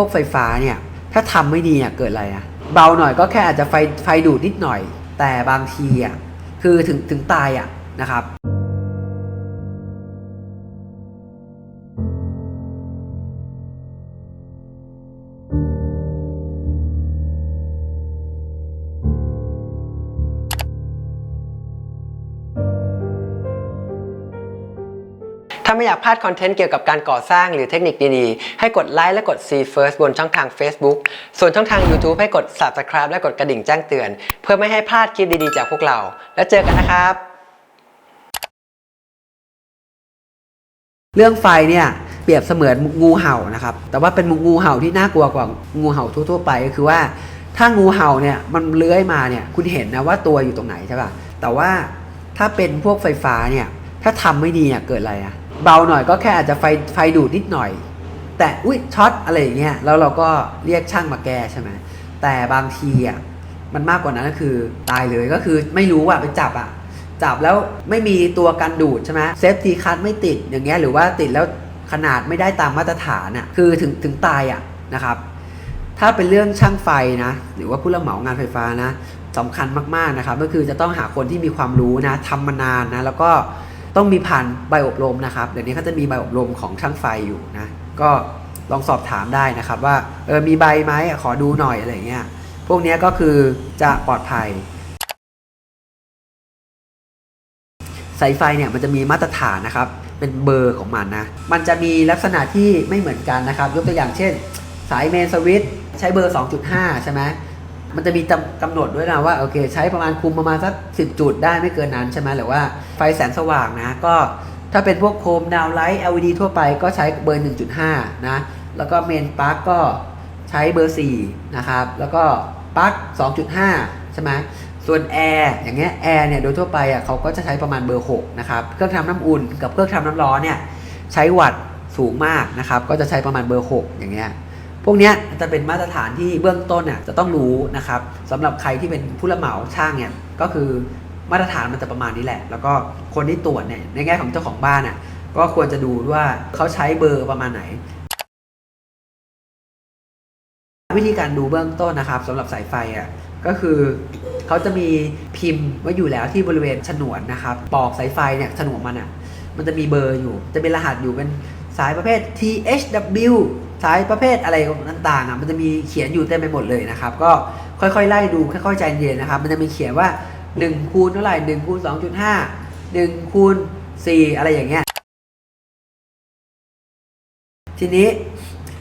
วกไฟฟ้าเนี่ยถ้าทำไม่ดีเนี่ยเกิดอะไรอะเบาหน่อยก็แค่อาจจะไฟไฟดูดนิดหน่อย แต่บางทีอะคือถึงถึงตายอะนะครับ ถ้าไม่อยากพลาดคอนเทนต์เกี่ยวกับการก่อสร้างหรือเทคนิคดีๆ ให้กดไลค์และกด See First บนช่องทาง Facebook ส่วนช่องทาง YouTube ให้กด Subscribe และกดกระดิ่งแจ้งเตือน เพื่อไม่ให้พลาดคลิปดีๆจากพวกเรา แล้วเจอกันนะครับ เรื่องไฟเนี่ยเปรียบเสมือนงูเห่านะครับ แต่ว่าเป็นงูเห่าที่น่ากลัวกว่างูเห่าทั่วๆไปก็คือว่าถ้างูเห่าเนี่ยมันเลื้อยมาเนี่ยคุณเห็นนะว่าตัวอยู่ตรงไหนใช่ป่ะแต่ว่าถ้าเป็นพวกไฟฟ้าเนี่ยถ้าทำไม่ดีเนี่ยเกิดอะไรอะ เบาหน่อยก็แค่อาจจะไฟไฟดูดนิดหน่อย แต่อุ้ยช็อตอะไรอย่างเงี้ยแล้วเราก็เรียกช่างมาแก้ใช่ไหมแต่บางทีอะมันมากกว่านั้นก็คือตายเลยก็คือไม่รู้อะไปจับอะจับแล้วไม่มีตัวกันดูดใช่ไหมเซฟตี้คัทไม่ติดอย่างเงี้ยหรือว่าติดแล้วขนาดไม่ได้ตามมาตรฐานอะคือถึงถึงตายอะนะครับ ถ้าเป็นเรื่องช่างไฟนะ หรือว่าผู้รับเหมางานไฟฟ้านะสำคัญมากๆนะครับ ก็คือจะต้องหาคนที่มีความรู้นะทำมานานนะแล้วก็ ต้องมีผ่านใบอบรมนะครับเดี๋ยวนี้เขาจะมีใบอบรมของช่างไฟอยู่นะก็ลองสอบถามได้นะครับว่าเออมีใบไหมขอดูหน่อยอะไรเงี้ยพวกนี้ก็คือจะปลอดภัยสายไฟเนี่ยมันจะมีมาตรฐานนะครับ เป็นเบอร์ของมันนะ มันจะมีลักษณะที่ไม่เหมือนกันนะครับ ยกตัวอย่างเช่น สายเมนสวิตช์ใช้เบอร์ 2.5 ใช่ไหม มันจะมีจำกำหนดด้วยนะว่าโอเค ใช้ประมาณคุมประมาณสัก10จุดได้ไม่เกินนั้นใช่ไหมหรือว่าไฟแสงสว่างนะก็ถ้าเป็นพวกโคมดาวไลท์ LED ทั่วไปก็ใช้เบอร์ 1.5 นะ แล้วก็เมนปลั๊กก็ใช้เบอร์ 4 นะครับ แล้วก็ปลั๊ก 2.5 ใช่ไหมส่วนแอร์อย่างเงี้ยแอร์เนี่ยโดยทั่วไปอะเขาก็จะใช้ประมาณเบอร์ 6 นะครับ เครื่องทำน้ำอุ่นกับเครื่องทำน้ำร้อนเนี่ยใช้วัตต์สูงมากนะครับ ก็จะใช้ประมาณเบอร์ 6 อย่างเงี้ย พวกนี้จะเป็นมาตรฐานที่เบื้องต้นเนี่ยจะต้องรู้นะครับสำหรับใครที่เป็นผู้รับเหมาช่างเนี่ยก็คือมาตรฐานมันจะประมาณนี้แหละ แล้วก็คนที่ตรวจเนี่ยในแง่ของเจ้าของบ้านอะก็ควรจะดูว่าเขาใช้เบอร์ประมาณไหน วิธีการดูเบื้องต้นนะครับสำหรับสายไฟอะก็คือเขาจะมีพิมพ์ไว้อยู่แล้วที่บริเวณฉนวนนะครับปอกสายไฟเนี่ยฉนวนมันอะมันจะมีเบอร์อยู่ จะเป็นรหัสอยู่เป็น สายประเภท THW สายประเภทอะไรต่างๆอะมันจะมีเขียนอยู่เต็มไปหมดเลยนะครับ ก็ค่อยๆไล่ดูค่อยๆใจเย็นนะครับ มันจะมีเขียนว่า1คูณเท่าไหร่1คูณ2.5 1คูณ4อะไรอย่างเงี้ยทีนี้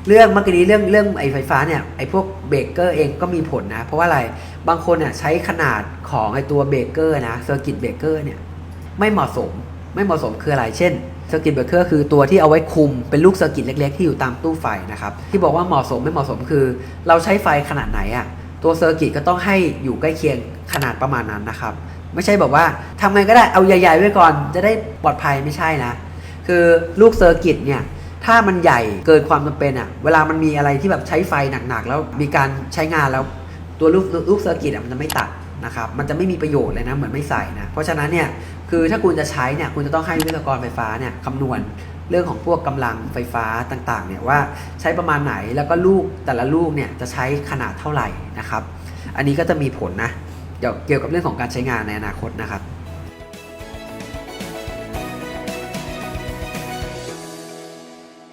เรื่องเมื่อกี้นี้เรื่องเรื่องไอ้ไฟฟ้าเนี่ยไอ้พวกเบรกเกอร์เองก็มีผลนะ เพราะว่าอะไรบางคนเนี่ยใช้ขนาดของไอ้ตัวเบรกเกอร์นะเซอร์กิตเบรกเกอร์เนี่ยไม่เหมาะสมไม่เหมาะสมคืออะไรเช่น เซอร์กิตเบรกเกอร์คือตัวที่เอาไว้คุมเป็นลูกเซอร์กิตเล็ก ๆ ที่อยู่ตามตู้ไฟนะครับที่บอกว่าเหมาะสมไม่เหมาะสมคือ เราใช้ไฟขนาดไหนอะตัวเซอร์กิตก็ต้องให้อยู่ใกล้เคียงขนาดประมาณนั้นนะครับ ไม่ใช่บอกว่าทำไงก็ได้เอาใหญ่ๆไว้ก่อนจะได้ปลอดภัยไม่ใช่นะ คือลูกเซอร์กิตเนี่ยถ้ามันใหญ่เกินความจำเป็นอะเวลามันมีอะไรที่แบบใช้ไฟหนักๆ แล้วมีการใช้งานแล้วตัวลูกลูกเซอร์กิตอะมันจะไม่ตัด นะครับมันจะไม่มีประโยชน์เลยนะเหมือนไม่ใส่นะเพราะฉะนั้นเนี่ยคือถ้าคุณจะใช้เนี่ยคุณจะต้องให้วิศวกรไฟฟ้าเนี่ยคำนวณเรื่องของพวกกำลังไฟฟ้าต่างๆเนี่ยว่าใช้ประมาณไหนแล้วก็ลูกแต่ละลูกเนี่ยจะใช้ขนาดเท่าไหร่นะครับ อันนี้ก็จะมีผลนะเดี๋ยวเกี่ยวกับเรื่องของการใช้งานในอนาคตนะครับ